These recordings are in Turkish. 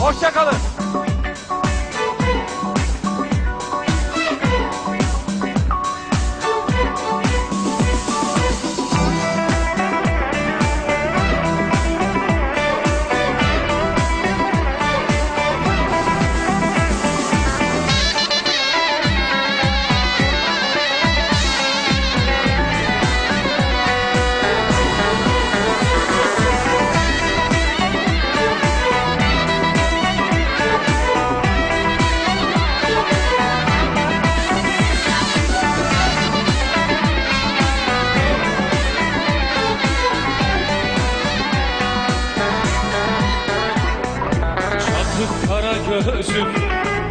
Hoşçakalın. Gözün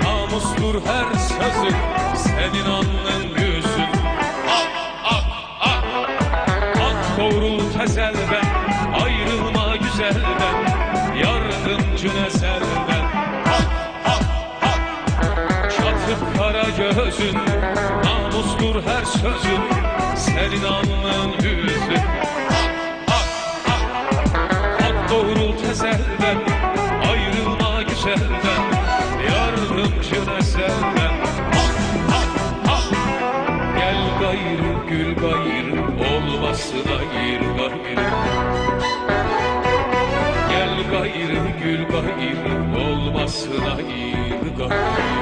Namustur her sözün Senin alnın yüzün Ah ah ah. Ak doğrul tezelden Ayrılma güzelden Yardımcın ezelden Ah ah ah. Çatık kara gözün Namustur her sözün Senin alnın yüzün Ah ah ah. Ak doğrul tezelden Ayrılma güzelden Ezelden Ah ah ah. Gel gayrı gül gayrı Olmasın ayır gayrı. Gel gayrı gül gayrı Olmasın ayır gayrı